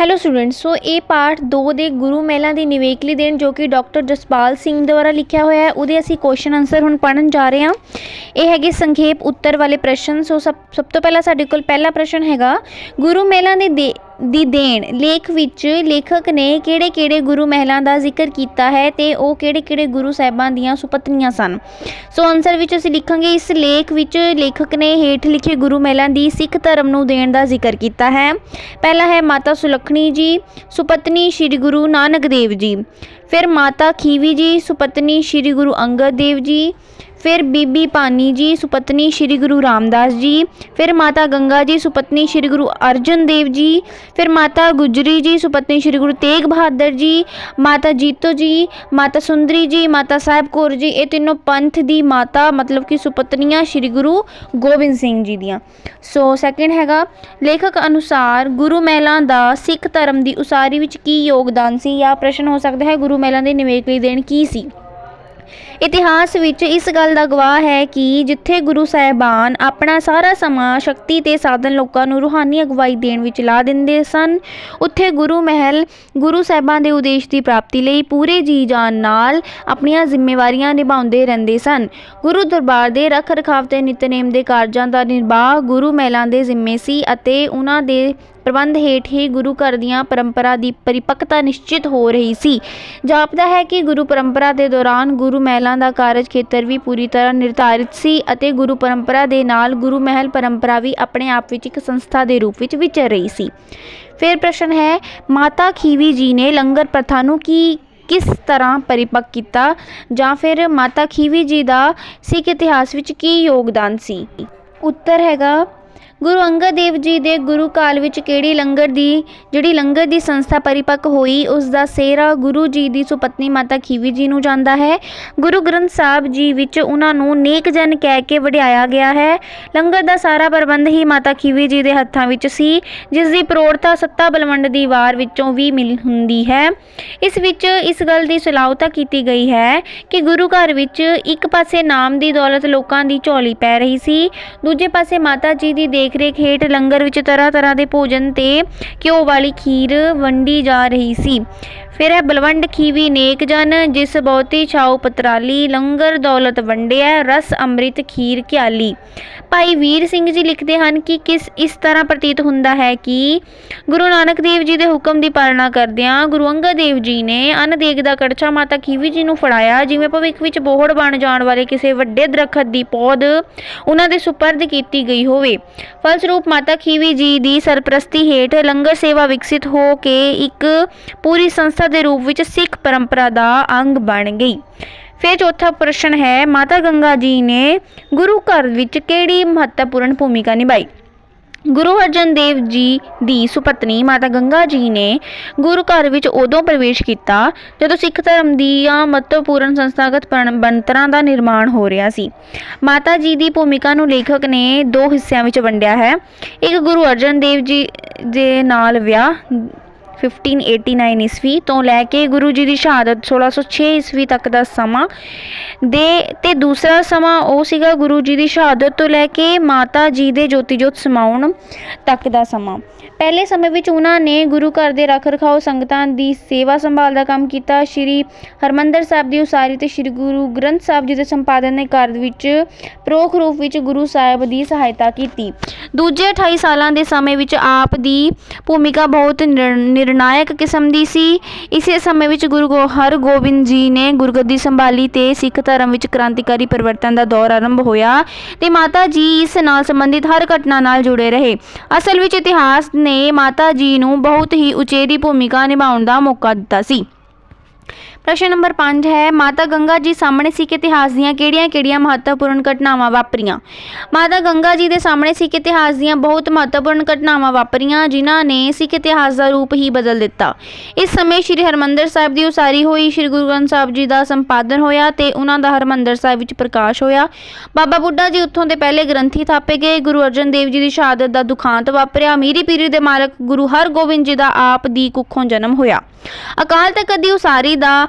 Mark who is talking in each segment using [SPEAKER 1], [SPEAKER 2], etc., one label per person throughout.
[SPEAKER 1] Hello students ਸੋ ਇਹ part 2 ਦੇ ਗੁਰੂ ਮਹਿਲਾਂ ਦੀ ਨਿਵੇਕਲੀ ਦੇਣ ਜੋ ਕਿ ਡਾਕਟਰ ਜਸਪਾਲ ਸਿੰਘ ਦੁਆਰਾ ਲਿਖਿਆ ਹੋਇਆ ਹੈ, ਉਹਦੇ ਅਸੀਂ ਕੁਐਸਚਨ ਆਨਸਰ ਹੁਣ ਪੜਨ ਜਾ ਰਹੇ ਹਾਂ। ਇਹ ਹੈਗੇ ਸੰਖੇਪ ਉੱਤਰ ਵਾਲੇ ਪ੍ਰਸ਼ਨ ਸੋ ਸਭ ਸਭ ਤੋਂ ਪਹਿਲਾਂ ਸਾਡੇ ਕੋਲ ਪਹਿਲਾ ਪ੍ਰਸ਼ਨ ਹੈਗਾ, ਗੁਰੂ ਮਹਿਲਾਂ ਦੇ ਦੀ ਦੇਣ। ਲੇਖ ਵਿੱਚ ਲੇਖਕ ਨੇ ਕਿਹੜੇ-ਕਿਹੜੇ ਗੁਰੂ ਮਹਿਲਾਂ ਦਾ ਜ਼ਿਕਰ ਕੀਤਾ ਹੈ ਤੇ ਉਹ ਕਿਹੜੇ-ਕਿਹੜੇ ਗੁਰੂ ਸਾਹਿਬਾਂ ਦੀਆਂ ਸੁਪਤਨੀਆਂ ਸਨ? ਸੋ ਆਨਸਰ ਵਿੱਚ ਅਸੀਂ ਲਿਖਾਂਗੇ, ਇਸ ਲੇਖ ਵਿੱਚ ਲੇਖਕ ਨੇ ਹੇਠ ਲਿਖੇ ਗੁਰੂ ਮਹਿਲਾਂ ਦੀ ਸਿੱਖ ਧਰਮ ਨੂੰ ਦੇਣ ਦਾ ਜ਼ਿਕਰ ਕੀਤਾ ਹੈ। ਪਹਿਲਾ ਹੈ ਮਾਤਾ ਸੁਲੱਖਣੀ ਜੀ, ਸੁਪਤਨੀ ਸ੍ਰੀ ਗੁਰੂ ਨਾਨਕ ਦੇਵ ਜੀ। ਫਿਰ ਮਾਤਾ ਖੀਵੀ ਜੀ, ਸੁਪਤਨੀ ਸ੍ਰੀ ਗੁਰੂ ਅੰਗਦ ਦੇਵ ਜੀ, ਫਿਰ ਬੀਬੀ ਪਾਨੀ ਜੀ, ਸੁਪਤਨੀ ਸ੍ਰੀ ਗੁਰੂ ਰਾਮਦਾਸ ਜੀ, ਫਿਰ ਮਾਤਾ ਗੰਗਾ ਜੀ, ਸੁਪਤਨੀ ਸ੍ਰੀ ਗੁਰੂ ਅਰਜਨ ਦੇਵ ਜੀ, ਫਿਰ ਮਾਤਾ ਗੁਜਰੀ ਜੀ, ਸੁਪਤਨੀ ਸ੍ਰੀ ਗੁਰੂ ਤੇਗ ਬਹਾਦਰ ਜੀ, ਮਾਤਾ ਜੀਤੋ ਜੀ, ਮਾਤਾ ਸੁੰਦਰੀ ਜੀ, ਮਾਤਾ ਸਾਹਿਬ ਕੌਰ ਜੀ, ਇਹ ਤਿੰਨੋਂ ਪੰਥ ਦੀ ਮਾਤਾ, ਮਤਲਬ ਕਿ ਸੁਪਤਨੀਆਂ ਸ੍ਰੀ ਗੁਰੂ ਗੋਬਿੰਦ ਸਿੰਘ ਜੀ ਦੀਆਂ। ਸੋ ਸੈਕਿੰਡ ਹੈਗਾ, ਲੇਖਕ ਅਨੁਸਾਰ ਗੁਰੂ ਮਹਿਲਾ ਦਾ ਸਿੱਖ ਧਰਮ ਦੀ ਉਸਾਰੀ ਵਿੱਚ ਕੀ ਯੋਗਦਾਨ ਸੀ? ਜਾਂ ਪ੍ਰਸ਼ਨ ਹੋ ਸਕਦਾ ਹੈ, ਗੁਰੂ ਮਹਿਲਾ ਦੇ ਨਿਵੇਕਲੀ ਦੇਣ ਕੀ ਸੀ? ਇਤਿਹਾਸ ਵਿੱਚ ਇਸ ਗੱਲ ਦਾ ਗਵਾਹ ਹੈ ਕਿ ਜਿੱਥੇ ਗੁਰੂ ਸਾਹਿਬਾਨ ਆਪਣਾ ਸਾਰਾ ਸਮਾਂ ਸ਼ਕਤੀ ਤੇ ਸਾਧਨ ਲੋਕਾਂ ਨੂੰ ਰੂਹਾਨੀ ਅਗਵਾਈ ਦੇਣ ਵਿੱਚ ਲਾ ਦਿੰਦੇ ਸਨ, ਉੱਥੇ ਗੁਰੂ ਮਹਿਲ ਗੁਰੂ ਸਾਹਿਬਾਂ ਦੇ ਉਦੇਸ਼ ਦੀ ਪ੍ਰਾਪਤੀ ਲਈ ਪੂਰੇ ਜੀ ਜਾਨ ਨਾਲ ਆਪਣੀਆਂ ਜ਼ਿੰਮੇਵਾਰੀਆਂ ਨਿਭਾਉਂਦੇ ਰਹਿੰਦੇ ਸਨ। ਗੁਰੂ ਦਰਬਾਰ ਦੇ ਰੱਖ ਰਖਾਵ ਤੇ ਨਿਤਨੇਮ ਦੇ ਕਾਰਜਾਂ ਦਾ ਨਿਰਵਾਹ ਗੁਰੂ ਮਹਿਲਾਂ ਦੇ ਜ਼ਿੰਮੇ ਸੀ ਅਤੇ ਉਹਨਾਂ ਦੇ ਪ੍ਰਬੰਧ ਹੇਠ ਹੀ ਗੁਰੂ ਘਰ ਦੀਆਂ ਪਰੰਪਰਾ ਦੀ ਪਰਿਪੱਕਤਾ ਨਿਸ਼ਚਿਤ ਹੋ ਰਹੀ ਸੀ। ਜਾਪਦਾ ਹੈ ਕਿ ਗੁਰੂ ਪਰੰਪਰਾ ਦੇ ਦੌਰਾਨ ਗੁਰੂ ਮਹਿਲਾਂ ਦਾ ਕਾਰਜ ਖੇਤਰ ਵੀ ਪੂਰੀ ਤਰ੍ਹਾਂ ਨਿਰਧਾਰਿਤ ਸੀ ਅਤੇ ਗੁਰੂ ਪਰੰਪਰਾ ਦੇ ਨਾਲ ਗੁਰੂ ਮਹਿਲ ਪਰੰਪਰਾ ਵੀ ਆਪਣੇ ਆਪ ਵਿੱਚ ਇੱਕ ਸੰਸਥਾ ਦੇ ਰੂਪ ਵਿੱਚ ਵਿਚਰ ਰਹੀ ਸੀ। ਫਿਰ ਪ੍ਰਸ਼ਨ ਹੈ, ਮਾਤਾ ਖੀਵੀ ਜੀ ਨੇ ਲੰਗਰ ਪ੍ਰਥਾ ਨੂੰ ਕੀ, ਕਿਸ ਤਰ੍ਹਾਂ ਪਰਿਪੱਕ ਕੀਤਾ ਜਾਂ ਫਿਰ ਮਾਤਾ ਖੀਵੀ ਜੀ ਦਾ ਸਿੱਖ ਇਤਿਹਾਸ ਵਿੱਚ ਕੀ ਯੋਗਦਾਨ ਸੀ? ਉੱਤਰ ਹੈਗਾ ਗੁਰੂ ਅੰਗਦ ਦੇਵ ਜੀ ਦੇ ਗੁਰੂ ਕਾਲ ਵਿੱਚ ਕਿਹੜੀ ਲੰਗਰ ਦੀ, ਜਿਹੜੀ ਲੰਗਰ ਦੀ ਸੰਸਥਾ ਪਰਿਪੱਕ ਹੋਈ, ਉਸ ਦਾ ਸਿਹਰਾ ਗੁਰੂ ਜੀ ਦੀ ਸੁਪਤਨੀ ਮਾਤਾ ਖੀਵੀ ਜੀ ਨੂੰ ਜਾਂਦਾ ਹੈ। ਗੁਰੂ ਗ੍ਰੰਥ ਸਾਹਿਬ ਜੀ ਵਿੱਚ ਉਹਨਾਂ ਨੂੰ ਨੇਕ ਜਨ ਕਹਿ ਕੇ ਵਡਿਆਇਆ ਗਿਆ ਹੈ। ਲੰਗਰ ਦਾ ਸਾਰਾ ਪ੍ਰਬੰਧ ਹੀ ਮਾਤਾ ਖੀਵੀ ਜੀ ਦੇ ਹੱਥਾਂ ਵਿੱਚ ਸੀ, ਜਿਸ ਦੀ ਪ੍ਰੋੜਤਾ ਸੱਤਾ ਬਲਵੰਡ ਦੀ ਵਾਰ ਵਿੱਚੋਂ ਵੀ ਮਿਲ ਹੁੰਦੀ ਹੈ। ਇਸ ਵਿੱਚ ਇਸ ਗੱਲ ਦੀ ਸਲਾਹਤਾ ਕੀਤੀ ਗਈ ਹੈ ਕਿ ਗੁਰੂ ਘਰ ਵਿੱਚ ਇੱਕ ਪਾਸੇ ਨਾਮ ਦੀ ਦੌਲਤ ਲੋਕਾਂ ਦੀ ਝੋਲੀ ਪੈ ਰਹੀ ਸੀ, ਦੂਜੇ ਪਾਸੇ ਮਾਤਾ ਜੀ ਦੀ ਦੇਖ ਦੇਖ ਰੇਖ ਹੇਠ ਲੰਗਰ ਵਿੱਚ ਤਰ੍ਹਾਂ ਤਰ੍ਹਾਂ ਦੇ ਭੋਜਨ ਤੇ ਘਿਓ ਵਾਲੀ ਖੀਰ ਵੰਡੀ ਜਾ ਰਹੀ ਸੀ। ਫਿਰ ਹੈ ਬਲਵੰਡ ਖੀਵੀ ਨੇਕ ਜਨ, ਜਿਸ ਬਹੁਤੀ ਛਾਉ ਪਤਰਾਲੀ, ਲੰਗਰ ਦੌਲਤ ਵੰਡਿਆ, ਰਸ ਅੰਮ੍ਰਿਤ ਖੀਰ ਘਿਆਲੀ। ਭਾਈ ਵੀਰ ਸਿੰਘ ਜੀ ਲਿਖਦੇ ਹਨ ਕਿ ਕਿਸ ਇਸ ਤਰ੍ਹਾਂ ਪ੍ਰਤੀਤ ਹੁੰਦਾ ਹੈ ਕਿ ਗੁਰੂ ਨਾਨਕ ਦੇਵ ਜੀ ਦੇ ਹੁਕਮ ਦੀ ਪਾਲਣਾ ਕਰਦਿਆਂ ਗੁਰੂ ਅੰਗਦ ਦੇਵ ਜੀ ਨੇ ਅੰਨਦੇਗ ਦਾ ਕੜਛਾ ਮਾਤਾ ਖੀਵੀ ਜੀ ਨੂੰ ਫੜਾਇਆ, ਜਿਵੇਂ ਭਵਿੱਖ ਵਿੱਚ ਬੋਹੜ ਬਣ ਜਾਣ ਵਾਲੇ ਕਿਸੇ ਵੱਡੇ ਦਰਖਤ ਦੀ ਪੌਦ ਉਹਨਾਂ ਦੇ ਸੁਪਰਦ ਕੀਤੀ ਗਈ ਹੋਵੇ। ਫਲਸਰੂਪ ਮਾਤਾ ਖੀਵੀ ਜੀ ਦੀ ਸਰਪ੍ਰਸਤੀ ਹੇਠ ਲੰਗਰ ਸੇਵਾ ਵਿਕਸਿਤ ਹੋ ਕੇ ਇੱਕ ਪੂਰੀ ਸੰਸਥਾ ਦੇ ਰੂਪ ਵਿੱਚ ਸਿੱਖ ਪਰੰਪਰਾ ਦਾ ਅੰਗ ਬਣ ਗਈ। ਫਿਰ ਚੌਥਾ ਪ੍ਰਸ਼ਨ ਹੈ, ਮਾਤਾ ਗੰਗਾ ਜੀ ਨੇ ਗੁਰੂ ਘਰ ਵਿੱਚ ਕਿਹੜੀ ਮਹੱਤਵਪੂਰਨ ਭੂਮਿਕਾ ਨਿਭਾਈ? ਗੁਰੂ ਅਰਜਨ ਦੇਵ ਜੀ ਦੀ ਸੁਪਤਨੀ ਮਾਤਾ ਗੰਗਾ ਜੀ ਨੇ ਗੁਰੂ ਘਰ ਵਿੱਚ ਉਦੋਂ ਪ੍ਰਵੇਸ਼ ਕੀਤਾ, ਜਦੋਂ ਸਿੱਖ ਧਰਮ ਦੀਆਂ ਮਹੱਤਵਪੂਰਨ ਸੰਸਥਾਗਤ ਬਣਤਰਾਂ ਦਾ ਨਿਰਮਾਣ ਹੋ ਰਿਹਾ ਸੀ। ਮਾਤਾ ਜੀ ਦੀ ਭੂਮਿਕਾ ਨੂੰ ਲੇਖਕ ਨੇ ਦੋ ਹਿੱਸਿਆਂ ਵਿੱਚ ਵੰਡਿਆ ਹੈ। ਇੱਕ ਗੁਰੂ ਅਰਜਨ ਦੇਵ ਜੀ ਦੇ ਨਾਲ ਵਿਆਹ 1589 ਈਸਵੀ ਤੋਂ ਲੈ ਕੇ ਗੁਰੂ ਜੀ ਦੀ ਸ਼ਹਾਦਤ 1606 ਈਸਵੀ ਤੱਕ ਦਾ ਸਮਾਂ ਦੇ ਤੇ ਦੂਸਰਾ ਸਮਾਂ ਉਹ ਸੀਗਾ ਗੁਰੂ ਜੀ ਦੀ ਸ਼ਹਾਦਤ ਤੋਂ ਲੈ ਕੇ ਮਾਤਾ ਜੀ ਦੇ ਜੋਤੀ ਜੋਤ ਸਮਾਉਣ ਤੱਕ ਦਾ ਸਮਾਂ। ਪਹਿਲੇ ਸਮੇਂ ਵਿੱਚ ਉਹਨਾਂ ਨੇ ਗੁਰੂ ਘਰ ਦੇ ਰੱਖ ਰਖਾਓ ਸੰਗਤਾਂ ਦੀ ਸੇਵਾ ਸੰਭਾਲ ਦਾ ਕੰਮ ਕੀਤਾ। ਸ਼੍ਰੀ ਹਰਮੰਦਰ ਸਾਹਿਬ ਦੀ ਉਸਾਰੀ ਤੇ ਸ਼੍ਰੀ ਗੁਰੂ ਗ੍ਰੰਥ ਸਾਹਿਬ ਜੀ ਦੇ ਸੰਪਾਦਨ ਦੇ ਕਾਰਜ ਵਿੱਚ ਪ੍ਰੋਖ ਰੂਪ ਵਿੱਚ ਗੁਰੂ ਸਾਹਿਬ ਦੀ ਸਹਾਇਤਾ ਕੀਤੀ। ਦੂਜੇ 28 ਸਾਲਾਂ ਦੇ ਸਮੇਂ ਵਿੱਚ ਆਪ ਦੀ ਭੂਮਿਕਾ ਬਹੁਤ ਨਿਰ- ਨਿਰਣਾਇਕ ਕਿਸਮ ਦੀ ਸੀ। ਇਸੇ ਸਮੇਂ ਵਿੱਚ ਗੁਰੂ ਹਰਗੋਬਿੰਦ ਜੀ ਨੇ ਗੁਰਗੱਦੀ ਸੰਭਾਲੀ ਤੇ ਸਿੱਖ ਧਰਮ ਵਿੱਚ ਕ੍ਰਾਂਤੀਕਾਰੀ ਪਰਿਵਰਤਨ ਦਾ ਦੌਰ ਆਰੰਭ ਹੋਇਆ ਤੇ ਮਾਤਾ ਜੀ ਇਸ ਨਾਲ ਸੰਬੰਧਿਤ ਹਰ ਘਟਨਾ ਨਾਲ ਜੁੜੇ ਰਹੇ। ਅਸਲ ਵਿੱਚ ਇਤਿਹਾਸ ਨੇ ਮਾਤਾ ਜੀ ਨੂੰ ਬਹੁਤ ਹੀ ਉਚੇਰੀ ਭੂਮਿਕਾ ਨਿਭਾਉਣ ਦਾ ਮੌਕਾ ਦਿੱਤਾ ਸੀ। ਪ੍ਰਸ਼ਨ ਨੰਬਰ 5 ਹੈ, ਮਾਤਾ ਗੰਗਾ ਜੀ ਸਾਹਮਣੇ ਸਿੱਖ ਇਤਿਹਾਸ ਦੀਆਂ ਕਿਹੜੀਆਂ-ਕਿਹੜੀਆਂ ਮਹੱਤਵਪੂਰਨ ਘਟਨਾਵਾਂ ਵਾਪਰੀਆਂ? ਮਾਤਾ ਗੰਗਾ ਜੀ ਦੇ ਸਾਹਮਣੇ ਸਿੱਖ ਇਤਿਹਾਸ ਦੀਆਂ ਬਹੁਤ ਮਹੱਤਵਪੂਰਨ ਘਟਨਾਵਾਂ ਵਾਪਰੀਆਂ, ਜਿਨ੍ਹਾਂ ਨੇ ਸਿੱਖ ਇਤਿਹਾਸ ਦਾ ਰੂਪ ਹੀ ਬਦਲ ਦਿੱਤਾ। ਇਸ ਸਮੇਂ ਸ੍ਰੀ ਹਰਮੰਦਰ ਸਾਹਿਬ ਦੀ ਉਸਾਰੀ ਹੋਈ। ਸ੍ਰੀ ਗੁਰੂ ਗ੍ਰੰਥ ਸਾਹਿਬ ਜੀ ਦਾ ਸੰਪਾਦਨ ਹੋਇਆ ਤੇ ਉਹਨਾਂ ਦਾ ਹਰਮੰਦਰ ਸਾਹਿਬ ਵਿੱਚ ਪ੍ਰਕਾਸ਼ ਹੋਇਆ। ਬਾਬਾ ਬੁੱਢਾ ਜੀ ਉੱਥੋਂ ਦੇ ਪਹਿਲੇ ਗ੍ਰੰਥੀ ਥਾਪੇ ਗਏ। ਗੁਰੂ ਅਰਜਨ ਦੇਵ ਜੀ ਦੀ ਸ਼ਹਾਦਤ ਦਾ ਦੁਖਾਂਤ ਵਾਪਰਿਆ। ਮੀਰੀ ਪੀਰੀ ਦੇ ਮਾਲਕ ਗੁਰੂ ਹਰਗੋਬਿੰਦ ਜੀ ਦਾ ਆਪ ਦੀ ਕੁੱਖੋਂ ਜਨਮ ਹੋਇਆ। ਅਕਾਲ ਤਖਤ ਦੀ ਉਸਾਰੀ ਦਾ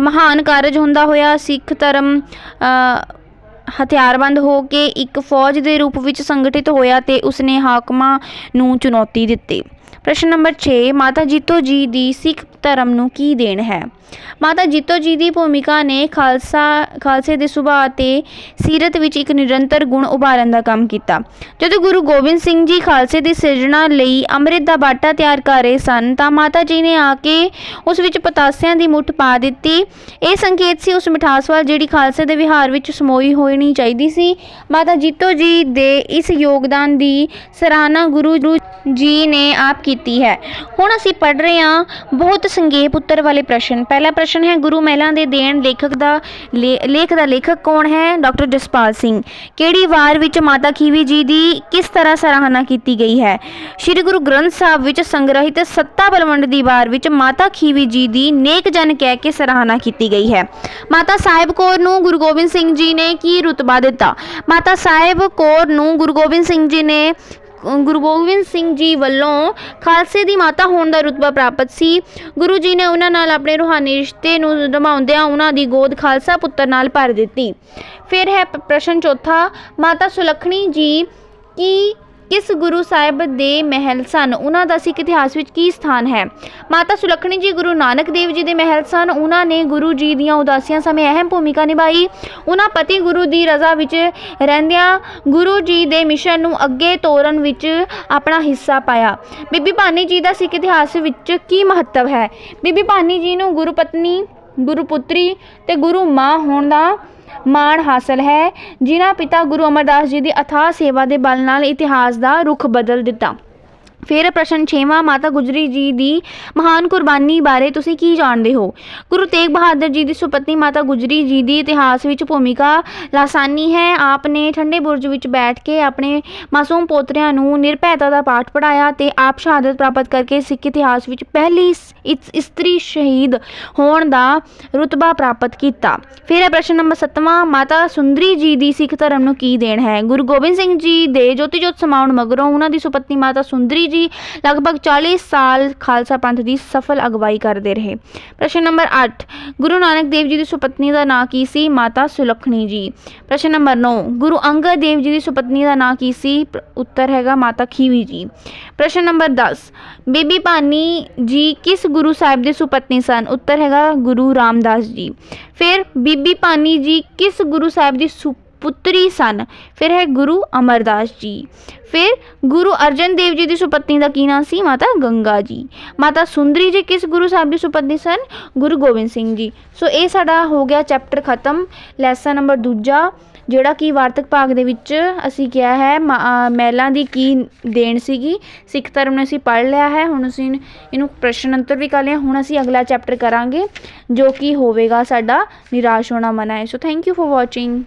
[SPEAKER 1] ਮਹਾਨ ਕਾਰਜ ਹੁੰਦਾ ਹੋਇਆ ਸਿੱਖ ਧਰਮ ਅ, ਹਥਿਆਰਬੰਦ ਹੋ ਕੇ ਇੱਕ ਫੌਜ ਦੇ ਰੂਪ ਵਿੱਚ ਸੰਗਠਿਤ ਹੋਇਆ ਤੇ ਉਸਨੇ ਹਾਕਮਾਂ ਨੂੰ ਚੁਣੌਤੀ ਦਿੱਤੀ। ਪ੍ਰਸ਼ਨ ਨੰਬਰ 6 ਮਾਤਾ ਜੀਤੋ ਜੀ ਦੀ ਸਿੱਖ ਧਰਮ ਨੂੰ ਕੀ ਦੇਣ ਹੈ? ਮਾਤਾ ਜੀਤੋ ਜੀ ਦੀ ਭੂਮਿਕਾ ਨੇ ਖਾਲਸਾ, ਖਾਲਸੇ ਦੇ ਸੁਭਾਅ ਤੇ ਸੀਰਤ ਵਿੱਚ ਇੱਕ ਨਿਰੰਤਰ ਗੁਣ ਉਭਾਰਨ ਦਾ ਕੰਮ ਕੀਤਾ। ਜਦੋਂ ਗੁਰੂ ਗੋਬਿੰਦ ਸਿੰਘ ਜੀ ਖਾਲਸੇ ਦੀ ਸਿਰਜਣਾ ਲਈ ਅੰਮ੍ਰਿਤ ਦਾ ਬਾਟਾ ਤਿਆਰ ਕਰ ਰਹੇ ਸਨ, ਤਾਂ ਮਾਤਾ ਜੀ ਨੇ ਆ ਕੇ ਉਸ ਵਿੱਚ ਪਤਾਸਿਆਂ ਦੀ ਮੁੱਠ ਪਾ ਦਿੱਤੀ। ਇਹ ਸੰਕੇਤ ਸੀ, ਉਸ ਮਿਠਾਸ ਵੱਲ ਜਿਹੜੀ ਖਾਲਸੇ ਦੇ ਵਿਹਾਰ ਵਿੱਚ ਸਮੋਈ ਹੋਣੀ ਚਾਹੀਦੀ ਸੀ। ਮਾਤਾ ਜੀਤੋ ਜੀ ਦੇ ਇਸ ਯੋਗਦਾਨ ਦੀ ਸਰਾਹਨਾ ਗੁਰੂ ਜੀ ਨੇ ਆਪ ਕੀਤੀ ਹੈ। ਹੁਣ ਅਸੀਂ ਪੜ੍ਹ ਰਹੇ ਹਾਂ ਬਹੁਤ ਸੰਖੇਪ ਉੱਤਰ ਵਾਲੇ ਪ੍ਰਸ਼ਨ। ਪਹਿਲਾ ਪ੍ਰਸ਼ਨ ਹੈ, ਗੁਰੂ ਮਹਿਲਾਂ ਦੇ ਦੇਣ ਲੇਖਕ ਦਾ ਲੇਖ ਦਾ ਲੇਖਕ ਕੌਣ ਹੈ? ਡਾਕਟਰ ਜਸਪਾਲ ਸਿੰਘ। ਕਿਹੜੀ ਵਾਰ ਵਿੱਚ ਮਾਤਾ ਖੀਵੀ ਜੀ ਦੀ ਕਿਸ ਤਰ੍ਹਾਂ ਸਰਾਹਨਾ ਕੀਤੀ ਗਈ ਹੈ? ਸ੍ਰੀ ਗੁਰੂ ਗ੍ਰੰਥ ਸਾਹਿਬ ਵਿੱਚ ਸੰਗ੍ਰਹਿਤ ਸੱਤਾ ਬਲਵੰਡ ਦੀ ਵਾਰ ਵਿੱਚ ਮਾਤਾ ਖੀਵੀ ਜੀ ਦੀ ਨੇਕ ਜਨ ਕਹਿ ਕੇ ਸਰਾਹਨਾ ਕੀਤੀ ਗਈ ਹੈ। ਮਾਤਾ ਸਾਹਿਬ ਕੌਰ ਨੂੰ ਗੁਰੂ ਗੋਬਿੰਦ ਸਿੰਘ ਜੀ ਨੇ ਕੀ ਰੁਤਬਾ ਦਿੱਤਾ? ਮਾਤਾ ਸਾਹਿਬ ਕੌਰ ਨੂੰ ਗੁਰੂ ਗੋਬਿੰਦ ਸਿੰਘ ਜੀ ਨੇ ਗੁਰੂ ਗੋਬਿੰਦ ਸਿੰਘ ਜੀ ਵੱਲੋਂ ਖਾਲਸੇ ਦੀ ਮਾਤਾ ਹੋਣ ਦਾ ਰੁਤਬਾ ਪ੍ਰਾਪਤ ਸੀ। ਗੁਰੂ ਜੀ ਨੇ ਉਹਨਾਂ ਨਾਲ ਆਪਣੇ ਰੂਹਾਨੀ ਰਿਸ਼ਤੇ ਨੂੰ ਨਿਭਾਉਂਦਿਆਂ ਉਹਨਾਂ ਦੀ ਗੋਦ ਖਾਲਸਾ ਪੁੱਤਰ ਨਾਲ ਭਰ ਦਿੱਤੀ। ਫਿਰ ਹੈ ਪ੍ਰਸ਼ਨ ਚੌਥਾ, ਮਾਤਾ ਸੁਲੱਖਣੀ ਜੀ, ਕੀ ਕਿਸ ਗੁਰੂ ਸਾਹਿਬ ਦੇ ਮਹਿਲ ਸਨ? ਉਹਨਾਂ ਦਾ ਸਿੱਖ ਇਤਿਹਾਸ ਵਿੱਚ ਕੀ ਸਥਾਨ ਹੈ? ਮਾਤਾ ਸੁਲੱਖਣੀ ਜੀ, ਗੁਰੂ ਨਾਨਕ ਦੇਵ ਜੀ ਦੇ ਮਹਿਲ ਸਨ। ਉਹਨਾਂ ਨੇ ਗੁਰੂ ਜੀ ਦੀਆਂ ਉਦਾਸੀਆਂ ਸਮੇਂ ਅਹਿਮ ਭੂਮਿਕਾ ਨਿਭਾਈ। ਉਹਨਾਂ ਪਤੀ ਗੁਰੂ ਦੀ ਰਜ਼ਾ ਵਿੱਚ ਰਹਿੰਦਿਆਂ ਗੁਰੂ ਜੀ ਦੇ ਮਿਸ਼ਨ ਨੂੰ ਅੱਗੇ ਤੋਰਨ ਵਿੱਚ ਆਪਣਾ ਹਿੱਸਾ ਪਾਇਆ। ਬੀਬੀ ਭਾਨੀ ਜੀ ਦਾ ਸਿੱਖ ਇਤਿਹਾਸ ਵਿੱਚ ਕੀ ਮਹੱਤਵ ਹੈ? ਬੀਬੀ ਭਾਨੀ ਜੀ ਨੂੰ ਗੁਰੂ ਪਤਨੀ ਗੁਰੂ ਪੁੱਤਰੀ ਤੇ ਗੁਰੂ ਮਾਂ ਹੋਣ ਦਾ ਮਾਣ ਹਾਸਲ ਹੈ। ਜਿਨ੍ਹਾਂ ਪਿਤਾ ਗੁਰੂ ਅਮਰਦਾਸ ਜੀ ਦੀ ਅਥਾਹ ਸੇਵਾ ਦੇ ਬਲ ਨਾਲ ਇਤਿਹਾਸ ਦਾ ਰੁਖ ਬਦਲ ਦਿੱਤਾ। ਫਿਰ ਪ੍ਰਸ਼ਨ 6ਵਾਂ ਮਾਤਾ ਗੁਜਰੀ ਜੀ ਦੀ ਮਹਾਨ ਕੁਰਬਾਨੀ ਬਾਰੇ ਤੁਸੀਂ ਕੀ ਜਾਣਦੇ ਹੋ? ਗੁਰੂ ਤੇਗ ਬਹਾਦਰ ਜੀ ਦੀ ਸੁਪਤਨੀ ਮਾਤਾ ਗੁਜਰੀ ਜੀ ਦੀ ਇਤਿਹਾਸ ਵਿੱਚ ਭੂਮਿਕਾ ਲਾਸਾਨੀ ਹੈ। ਆਪ ਨੇ ਠੰਡੇ ਬੁਰਜ ਵਿੱਚ ਬੈਠ ਕੇ ਆਪਣੇ ਮਾਸੂਮ ਪੋਤਰਿਆਂ ਨੂੰ ਨਿਰਭੈਤਾ ਦਾ ਪਾਠ ਪੜਾਇਆ ਤੇ ਆਪ ਸ਼ਹਾਦਤ ਪ੍ਰਾਪਤ ਕਰਕੇ ਸਿੱਖ ਇਤਿਹਾਸ ਵਿੱਚ ਪਹਿਲੀ ਇਸਤਰੀ ਸ਼ਹੀਦ ਹੋਣ ਦਾ ਰੁਤਬਾ ਪ੍ਰਾਪਤ ਕੀਤਾ। ਫਿਰ ਹੈ ਪ੍ਰਸ਼ਨ ਨੰਬਰ 7ਵਾਂ ਮਾਤਾ ਸੁੰਦਰੀ ਜੀ ਦੀ ਸਿੱਖ ਧਰਮ ਨੂੰ ਕੀ ਦੇਣ ਹੈ? ਗੁਰੂ ਗੋਬਿੰਦ ਸਿੰਘ ਜੀ ਦੇ ਜੋਤੀ ਜੋਤ ਸਮਾਉਣ ਮਗਰੋਂ ਉਹਨਾਂ ਦੀ ਸੁਪਤਨੀ ਮਾਤਾ ਸੁੰਦਰੀ ਜੀ, ਲਗਭਗ 40 ਸਾਲ ਖਾਲਸਾ ਪੰਥ ਦੀ ਸਫਲ ਅਗਵਾਈ ਕਰਦੇ ਰਹੇ। ਪ੍ਰਸ਼ਨ ਨੰਬਰ 8 ਗੁਰੂ ਨਾਨਕ ਦੇਵ ਜੀ ਦੀ ਸੁਪਤਨੀ ਦਾ ਨਾਂ ਕੀ ਸੀ? ਮਾਤਾ ਸੁਲੱਖਣੀ ਜੀ। ਪ੍ਰਸ਼ਨ ਨੰਬਰ 9 ਗੁਰੂ ਅੰਗਦ ਦੇਵ ਜੀ ਦੀ ਸੁਪਤਨੀ ਦਾ ਨਾਂ ਕੀ ਸੀ? ਉੱਤਰ ਹੈਗਾ ਮਾਤਾ ਖੀਵੀ ਜੀ। ਪ੍ਰਸ਼ਨ ਨੰਬਰ 10 ਬੀਬੀ ਭਾਨੀ ਜੀ ਕਿਸ ਗੁਰੂ ਸਾਹਿਬ ਦੇ ਸੁਪਤਨੀ ਸਨ? ਉੱਤਰ ਹੈਗਾ ਗੁਰੂ ਰਾਮਦਾਸ ਜੀ। ਫਿਰ ਬੀਬੀ ਭਾਨੀ ਜੀ ਕਿਸ ਗੁਰੂ ਸਾਹਿਬ ਦੀ ਪੁੱਤਰੀ ਸਨ। ਫਿਰ ਹੈ ਗੁਰੂ ਅਮਰਦਾਸ ਜੀ। ਫਿਰ ਗੁਰੂ ਅਰਜਨ ਦੇਵ ਜੀ ਦੀ ਸੁਪਤਨੀ ਦਾ ਕੀ ਨਾਂ ਸੀ? ਮਾਤਾ ਗੰਗਾ ਜੀ। ਮਾਤਾ ਸੁੰਦਰੀ ਜੀ ਕਿਸ ਗੁਰੂ ਸਾਹਿਬ ਦੀ ਸੁਪਤਨੀ ਸਨ? ਗੁਰੂ ਗੋਬਿੰਦ ਸਿੰਘ ਜੀ। ਸੋ ਇਹ ਸਾਡਾ ਹੋ ਗਿਆ ਚੈਪਟਰ ਖਤਮ। ਲੈਸਨ ਨੰਬਰ ਦੂਜਾ, ਜਿਹੜਾ ਕਿ ਵਾਰਤਕ ਭਾਗ ਦੇ ਵਿੱਚ ਅਸੀਂ ਕਿਹਾ ਹੈ, ਮਾ- ਮਹਿਲਾਂ ਦੀ ਕੀ ਦੇਣ ਸੀਗੀ। ਸਿੱਖ ਧਰਮ ਨੇ ਅਸੀਂ ਪੜ੍ਹ ਲਿਆ ਹੈ। ਹੁਣ ਅਸੀਂ ਇਹਨੂੰ ਪ੍ਰਸ਼ਨ ਅੰਤਰ ਵੀ ਕਰ ਲਿਆ। ਹੁਣ ਅਸੀਂ ਅਗਲਾ ਚੈਪਟਰ ਕਰਾਂਗੇ, ਜੋ ਕਿ ਹੋਵੇਗਾ ਸਾਡਾ ਨਿਰਾਸ਼ ਹੋਣਾ ਮਨਾ ਹੈ। So thank you for watching